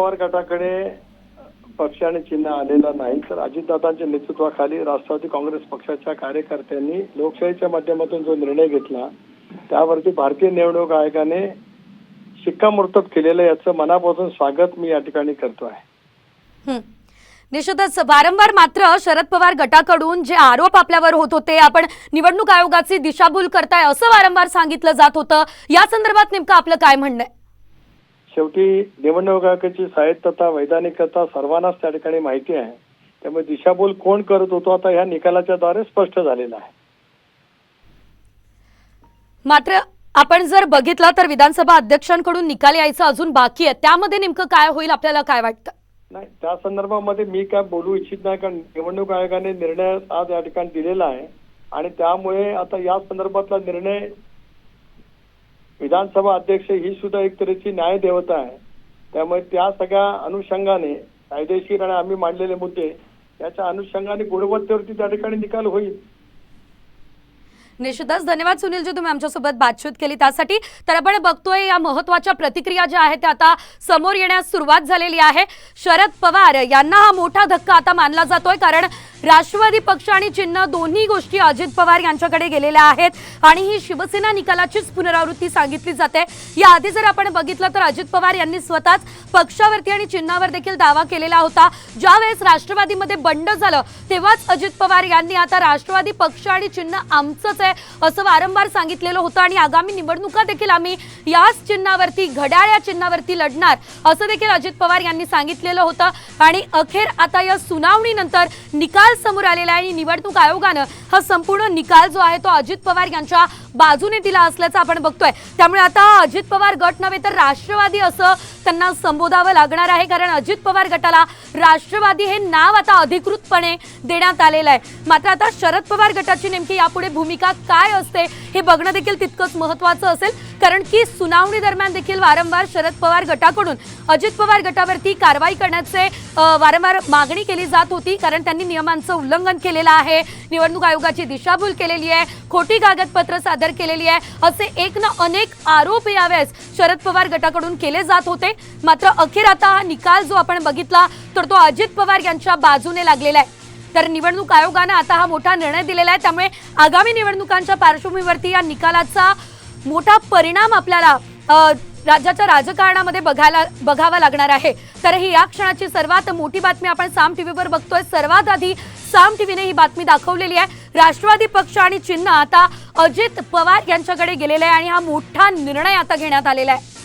पवार गटाकडे पक्ष आणि चिन्ह आलेलं नाही तर अजितदादांच्या नेतृत्वाखाली राष्ट्रवादी काँग्रेस पक्षाच्या कार्यकर्त्यांनी लोकशाहीच्या माध्यमातून जो निर्णय घेतला त्यावरती भारतीय निवडणूक आयोगाने शिक्कामोर्तब केलेलं याचं मनापासून स्वागत मी या ठिकाणी करतो आहे. निश्चितच वारंवार मात्र शरद पवार गटाकडून जे आरोप आपल्यावर होत होते आपण निवडणूक आयोगाची दिशाभूल करताय असं वारंवार सांगितलं जात होतं. या संदर्भात नेमकं आपलं काय म्हणणं आहे? शेवटी निवडणूक आयोगाची साहित्यता वैधानिकता सर्वांनाच त्या ठिकाणी माहिती आहे. त्यामुळे दिशाभूल कोण करत होतो आता ह्या निकालाच्या द्वारे स्पष्ट झालेला आहे. मात्र आपण जर बघितलं तर विधानसभा अध्यक्षांकडून निकाल यायचं अजून बाकी आहे. त्यामध्ये नेमकं काय होईल आपल्याला काय वाटतं? नाही त्या संदर्भामध्ये मी काय बोलू इच्छित नाही कारण निवडणूक आयोगाने निर्णय आज या ठिकाणी दिलेला आहे. आणि त्यामुळे आता या संदर्भातला निर्णय विधानसभा अध्यक्ष ही सुद्धा एक तऱ्हेची न्यायदेवता आहे. त्यामुळे त्या सगळ्या अनुषंगाने कायदेशीर आणि आम्ही मांडलेले मुद्दे याच्या अनुषंगाने गुणवत्तेवरती त्या ठिकाणी निकाल होईल. निश्चितच. धन्यवाद सुनीलजी तुम्ही आमच्यासोबत बातचीत केली. त्यासाठी तर आपण बघतोय या महत्त्वाच्या प्रतिक्रिया ज्या आहेत त्या आता समोर येण्यास सुरुवात झालेली आहे. शरद पवार यांना हा मोठा धक्का आता मानला जातोय कारण राष्ट्रवादी पक्ष आणि चिन्ह दोन्ही गोष्टी अजित पवार यांच्याकडे गेलेल्या आहेत. आणि ही शिवसेना निकालाचीच पुनरावृत्ती सांगितली जाते. याआधी जर आपण बघितलं तर अजित पवार यांनी स्वतःच पक्षावरती आणि चिन्हावर देखील दावा केलेला होता. ज्यावेळेस राष्ट्रवादीमध्ये बंड झालं तेव्हाच अजित पवार यांनी आता राष्ट्रवादी पक्ष आणि चिन्ह आमचंच आहे असं वारंवार सांगितलेलं होतं. आणि आगामी निवडणुका देखील आम्ही याच चिन्हावरती घड्याळ या चिन्हावरती लढणार असं देखील अजित पवार यांनी सांगितलेलं होतं. आणि अखेर आता या सुनावणीनंतर निकाल समोर आलेला आहे आणि निवडणूक आयोगानं हा संपूर्ण निकाल जो आहे तो अजित पवार यांच्या बाजूने दिला असल्याचं आपण बघतोय. त्यामुळे आता अजित पवार गट नव्हे तर राष्ट्रवादी असं त्यांना संबोधावं लागणार आहे कारण अजित पवार गटाला राष्ट्रवादी हे नाव आता अधिकृतपणे देण्यात आलेलं आहे. मात्र आता शरद पवार गटाची नेमकी यापुढे भूमिका काय असते हे बघणं देखील तितकंच महत्वाचं असेल. कारण की सुनावणी दरम्यान देखील वारंवार शरद पवार गटाकडून अजित पवार गटावरती कारवाई करण्याचे वारंवार मागणी केली जात होती. कारण त्यांनी नियमांचं उल्लंघन केलेलं आहे. निवडणूक आयोगाची दिशाभूल केलेली आहे. खोटी कागदपत्र सादर केलेली आहे. असे एक ना अनेक आरोप यावेळेस शरद पवार गटाकडून केले जात होते. मात्र अखेर आता हा निकाल जो आपण बघितला तर तो अजित पवार यांच्या बाजूने लागलेला आहे. तर निवडणूक आयोगानं आता हा मोठा निर्णय दिलेला आहे. त्यामुळे आगामी निवडणुकांच्या पार्श्वभूमीवरती या निकालाचा मोठा परिणाम आपल्याला राज्याच्या राजकारणामध्ये बघायला बघावा लागणार आहे. तर ही या क्षणाची सर्वात मोठी बातमी आपण साम टीव्हीवर बघतोय. सर्वात आधी साम टीव्हीने ही बातमी दाखवलेली आहे. राष्ट्रवादी पक्ष आणि चिन्ह आता अजित पवार यांच्याकडे गेलेलं आहे आणि हा मोठा निर्णय आता घेण्यात आलेला आहे.